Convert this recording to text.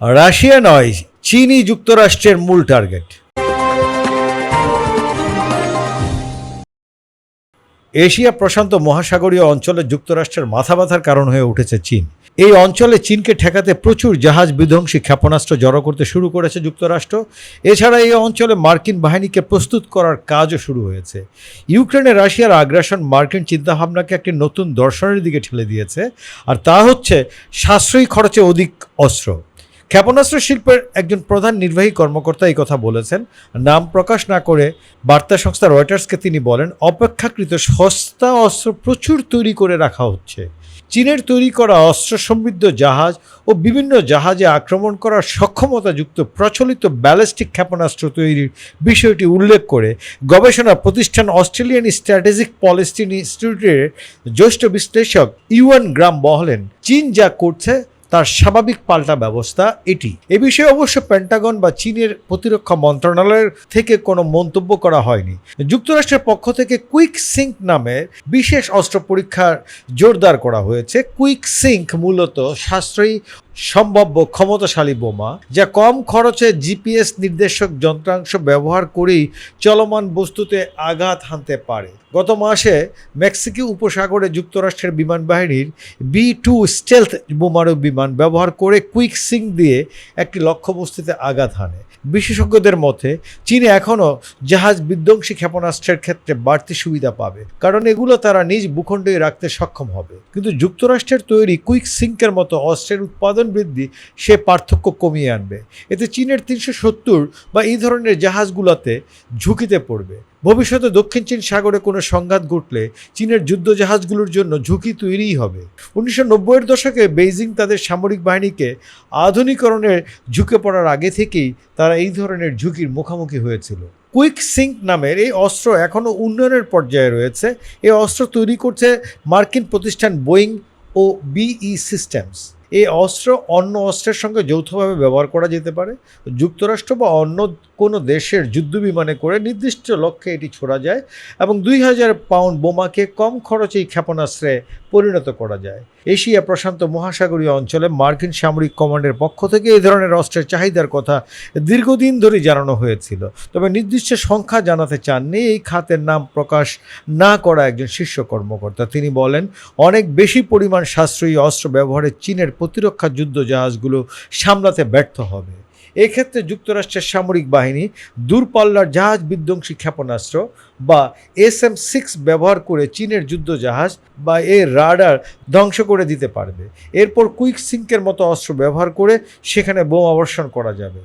Russia নয়, চীনই যুক্তরাষ্ট্রের মূল টার্গেট এশিয়া প্রশান্ত মহাসাগরীয় অঞ্চলে যুক্তরাষ্ট্রের মাথা ব্যথার কারণ হয়ে উঠেছে চীন। এই অঞ্চলে চীনকে ঠেকাতে প্রচুর জাহাজ বিধ্বংসী ক্ষেপণাস্ত্র জড়ো করতে শুরু করেছে যুক্তরাষ্ট্র। এছাড়া এই অঞ্চলে মার্কিন বাহিনীকে প্রস্তুত করার কাজও শুরু হয়েছে। ইউক্রেনে রাশিয়ার আগ্রাসন মার্কিন চিন্তাভাবনাকে একটি নতুন দর্শনের দিকে ঠেলে দিয়েছে, আর তা হচ্ছে সাশ্রয়ী খরচে অধিক অস্ত্র। ক্ষেপণাস্ত্র শিল্পের একজন প্রধান নির্বাহী কর্মকর্তা এই কথা বলেছেন। নাম প্রকাশ না করে বার্তা সংস্থা রয়টার্সকে তিনি বলেন, অপেক্ষাকৃত সস্তা অস্ত্র প্রচুর তৈরি করে রাখা হচ্ছে। চীনের তৈরি করা অস্ত্র সমৃদ্ধ জাহাজ ও বিভিন্ন জাহাজে আক্রমণ করার সক্ষমতাযুক্ত প্রচলিত ব্যালিস্টিক ক্ষেপণাস্ত্র তৈরির বিষয়টি উল্লেখ করে গবেষণা প্রতিষ্ঠান অস্ট্রেলিয়ান স্ট্র্যাটেজিক পলিসি ইনস্টিটিউটের জ্যেষ্ঠ বিশ্লেষক ইউয়ান গ্রাম বহলেন চীন যা করছে তার স্বাভাবিক পাল্টা ব্যবস্থা এটি। এ বিষয়ে অবশ্য পেন্টাগন বা চীনের প্রতিরক্ষা মন্ত্রণালয়ের থেকে কোনো মন্তব্য করা হয়নি। যুক্তরাষ্ট্রের পক্ষ থেকে কুইক সিঙ্ক নামে বিশেষ অস্ত্র পরীক্ষার জোরদার করা হয়েছে। কুইক সিঙ্ক মূলত সাশ্রয়ী সম্ভাব্য ক্ষমতাশালী বোমা, যা কম খরচে জিপিএস নির্দেশক যন্ত্রাংশ ব্যবহার করেই চলমান বস্তুতে আঘাত হানতে পারে। গত মাসে মেক্সিকো উপসাগরে যুক্তরাষ্ট্রের বিমান বাহিনীর বি টু স্টেলথ বোমারু বিমান ব্যবহার করে কুইক সিং দিয়ে একটি লক্ষ্যবস্তুতে আঘাত হানে। বিশেষজ্ঞদের মতে, চীন এখনও জাহাজ বিধ্বংসী ক্ষেপণাস্ত্রের ক্ষেত্রে বাড়তি সুবিধা পাবে, কারণ এগুলো তারা নিজ ভূখণ্ডে রাখতে সক্ষম হবে। কিন্তু যুক্তরাষ্ট্রের তৈরি কুইক সিঙ্কের মতো অস্ত্রের উৎপাদন বৃদ্ধি, সে পার্থক্য কমিয়ে আনবে। এতে চীনের তিনশো সত্তর বা এই ধরনের জাহাজগুলোতে ঝুঁকিতে পড়বে। ভবিষ্যতে দক্ষিণ চীন সাগরে কোনো সংঘাত ঘটলে চীনের যুদ্ধ জাহাজগুলোর জন্য ঝুঁকি তৈরিই হবে। উনিশশো নব্বইয়ের দশকে বেইজিং তাদের সামরিক বাহিনীকে আধুনিকরণের ঝুঁকে পড়ার আগে থেকেই তারা এই ধরনের ঝুঁকির মুখোমুখি হয়েছিল। কুইক সিঙ্ক নামের এই অস্ত্র এখনও উন্নয়নের পর্যায়ে রয়েছে। এই অস্ত্র তৈরি করছে মার্কিন প্রতিষ্ঠান বোয়িং ও বিই সিস্টেমস। এই অস্ত্র অন্য অস্ত্রের সঙ্গে যৌথভাবে ব্যবহার করা যেতে পারে। যুক্তরাষ্ট্র বা অন্য কোনো দেশের যুদ্ধবিমানে করে নির্দিষ্ট লক্ষ্যে এটি ছোড়া যায় এবং দুই হাজার পাউন্ড বোমাকে কম খরচেই ক্ষেপণাস্ত্রে পরিণত করা যায়। এশিয়া প্রশান্ত মহাসাগরীয় অঞ্চলে মার্কিন সামরিক কমান্ডের পক্ষ থেকে এই ধরনের অস্ত্রের চাহিদার কথা দীর্ঘদিন ধরে জানানো হয়েছিল। তবে নির্দিষ্ট সংখ্যা জানাতে চাননি। এই খাতের নাম প্রকাশ না করা একজন শীর্ষ কর্মকর্তা। তিনি বলেন, অনেক বেশি পরিমাণ সাশ্রয়ী অস্ত্র ব্যবহারে চীনের প্রতিরক্ষা যুদ্ধ জাহাজগুলো সামলাতে ব্যর্থ হবে। এক্ষেত্রে যুক্তরাষ্ট্রের সামরিক বাহিনী, দূরপাল্লার জাহাজ বিধ্বংসী ক্ষেপণাস্ত্র বা এস এম সিক্স ব্যবহার করে চীনের যুদ্ধ জাহাজ বা এর রাডার ধ্বংস করে দিতে পারবে। এরপর কুইক সিঙ্কের মতো অস্ত্র ব্যবহার করে সেখানে বোমা বর্ষণ করা যাবে।